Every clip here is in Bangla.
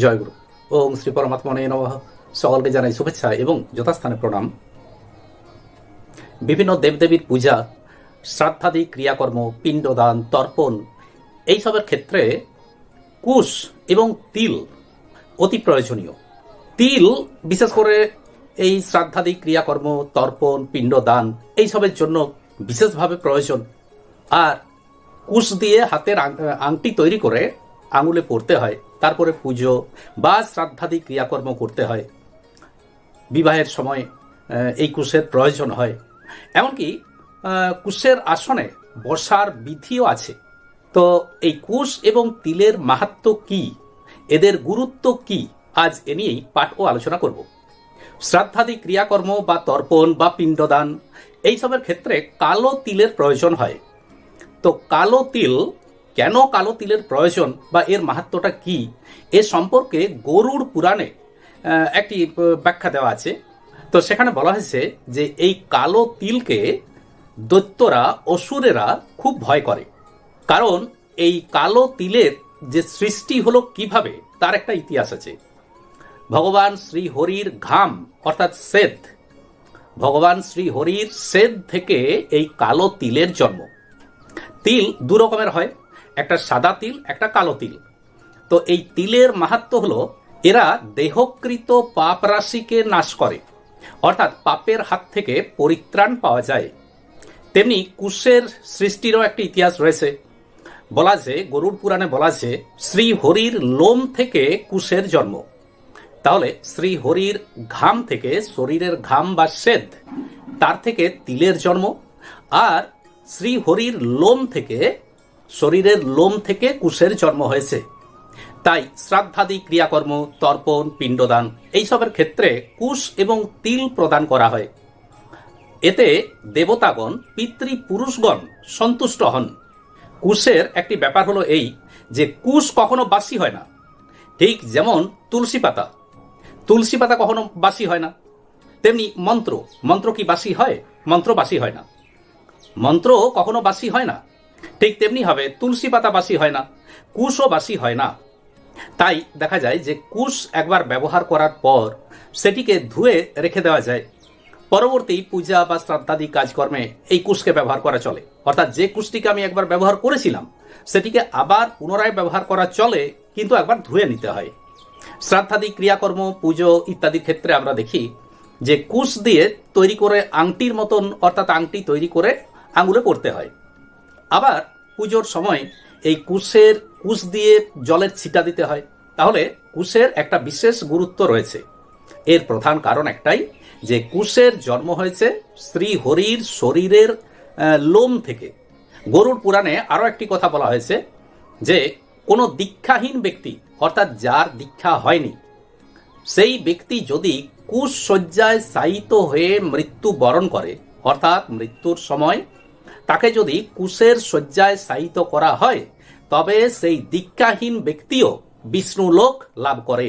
জয়গুরু। ওম শ্রী পরমাত্মনে নমঃ। সকলকে জানাই শুভেচ্ছা এবং যথাস্থানে প্রণাম। বিভিন্ন দেবদেবীর পূজা, শ্রাদ্ধাদি, ক্রিয়াকর্ম, পিণ্ডদান, তর্পণ, এইসবের ক্ষেত্রে কুশ এবং তিল অতি প্রয়োজনীয়। তিল, বিশেষ করে এই শ্রাদ্ধাদি, ক্রিয়াকর্ম, তর্পণ, পিণ্ডদান, এইসবের জন্য বিশেষভাবে প্রয়োজন। আর কুশ দিয়ে হাতের আংটি তৈরি করে আঙুলে পড়তে হয়, তারপরে পুজো বা শ্রাদ্ধাদি ক্রিয়াকর্ম করতে হয়। বিবাহের সময় এই কুশের প্রয়োজন হয়। এমনকি কুশের আসনে বসার বিধিও আছে। তো এই কুশ এবং তিলের মাহাত্ম কি? এদের গুরুত্ব কি? আজ এ নিয়েই পাঠ ও আলোচনা করব। শ্রাদ্ধাদি ক্রিয়াকর্ম বা তর্পণ বা পিণ্ডদান, এইসবের ক্ষেত্রে কালো তিলের প্রয়োজন হয়। তো কালো তিল কেন কালো তিলের প্রয়োজন বা এর মাহাত্মটা কি? এ সম্পর্কে গরুর পুরাণে একটি ব্যাখ্যা দেওয়া আছে। তো সেখানে বলা হয়েছে যে এই কালো তিলকে দৈত্যরা, অসুরেরা খুব ভয় করে। কারণ এই কালো তিলের যে সৃষ্টি হলো কীভাবে, তার একটা ইতিহাস আছে। ভগবান শ্রী হরির ঘাম, অর্থাৎ শ্বেত ভগবান শ্রী হরির শ্বেত থেকে এই কালো তিলের জন্ম। তিল দু রকমের হয়। একটা সাদা তিল, একটা কালো তিল। তো এই তিলের মাহাত্ম হলো, এরা দেহকৃত পাপ রাশিকে নাশ করে। অর্থাৎ পাপের হাত থেকে পরিত্রাণ পাওয়া যায়। তেমনি কুশের সৃষ্টিরও একটি ইতিহাস রয়েছে। বলা যে, গরুর পুরাণে বলা যে শ্রী হরির লোম থেকে কুশের জন্ম। তাহলে শ্রী হরির ঘাম থেকে শরীরের ঘাম বা শ্বেত, তার থেকে তিলের জন্ম, আর শ্রী হরির লোম থেকে শরীরের লোম থেকে কুশের জন্ম হয়েছে। তাই শ্রাদ্ধাদি ক্রিয়াকর্ম, তর্পণ, পিণ্ডদান এইসবের ক্ষেত্রে কুশ এবং তিল প্রদান করা হয়। এতে দেবতাগণ, পিতৃপুরুষগণ সন্তুষ্ট হন। কুশের একটি ব্যাপার হলো এই যে কুশ কখনো বাসি হয় না। ঠিক যেমন তুলসী পাতা। তুলসী পাতা কখনো বাসি হয় না। তেমনি মন্ত্র। মন্ত্র কি বাসি হয়? মন্ত্র বাসি হয় না। মন্ত্র কখনো বাসি হয় না। ঠিক তেমনি হবে, তুলসী পাতা বাসি হয় না, কুশও বাসি হয় না। তাই দেখা যায় যে কুশ একবার ব্যবহার করার পর সেটিকে ধুয়ে রেখে দেওয়া যায়। পরবর্তী পূজা বা শ্রাদ্ধাদি কাজকর্মে এই কুশকে ব্যবহার করা চলে। অর্থাৎ যে কুশটিকে আমি একবার ব্যবহার করেছিলাম, সেটিকে আবার পুনরায় ব্যবহার করা চলে, কিন্তু একবার ধুয়ে নিতে হয়। শ্রাদ্ধাদি ক্রিয়াকর্ম, পুজো ইত্যাদির ক্ষেত্রে আমরা দেখি যে কুশ দিয়ে তৈরি করে আংটির মতন, অর্থাৎ আংটি তৈরি করে আঙুলে করতে হয়। আবার পুজোর সময় এই কুশের কুশ দিয়ে জলের ছিটা দিতে হয়। তাহলে কুশের একটা বিশেষ গুরুত্ব রয়েছে। এর প্রধান কারণ একটাই যে কুশের জন্ম হয়েছে শ্রী হরির শরীরের লোম থেকে। গরুর পুরাণে আরও একটি কথা বলা হয়েছে যে কোনো দীক্ষাহীন ব্যক্তি, অর্থাৎ যার দীক্ষা হয়নি, সেই ব্যক্তি যদি কুশ শয্যায় শায়িত হয়ে মৃত্যু বরণ করে, অর্থাৎ মৃত্যুর সময় তাকে যদি কুশের শয্যায় শায়িত করা হয়, তবে সেই দীক্ষাহীন ব্যক্তিও বিষ্ণু লোক লাভ করে।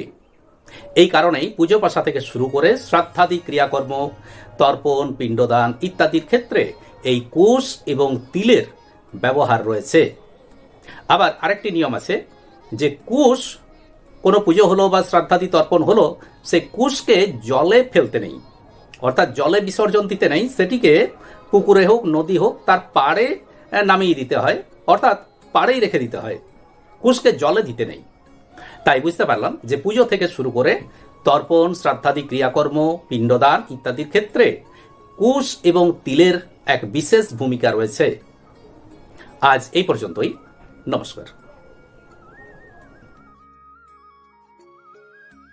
এই কারণেই পুজো পাশা থেকে শুরু করে শ্রাদ্ধাদি ক্রিয়াকর্ম, তর্পণ, পিণ্ডদান ইত্যাদির ক্ষেত্রে এই কুশ এবং তিলের ব্যবহার রয়েছে। আবার আরেকটি নিয়ম আছে যে কুশ, কোনো পুজো হলো বা শ্রাদ্ধাদি তর্পণ হলো, সে কুশকে জলে ফেলতে নেই। অর্থাৎ জলে বিসর্জন দিতে নেই, সেটিকে পুকুরে হোক, নদী হোক, তার পাড়ে নামিয়ে দিতে হয়। অর্থাৎ পাড়েই রেখে দিতে হয়। কুশকে জলে দিতে নেই। তাই বুঝতে পারলাম যে পুজো থেকে শুরু করে তর্পণ, শ্রাদ্ধাদি, ক্রিয়াকর্ম, পিণ্ডদান ইত্যাদির ক্ষেত্রে কুশ এবং তিলের এক বিশেষ ভূমিকা রয়েছে। আজ এই পর্যন্তই। নমস্কার।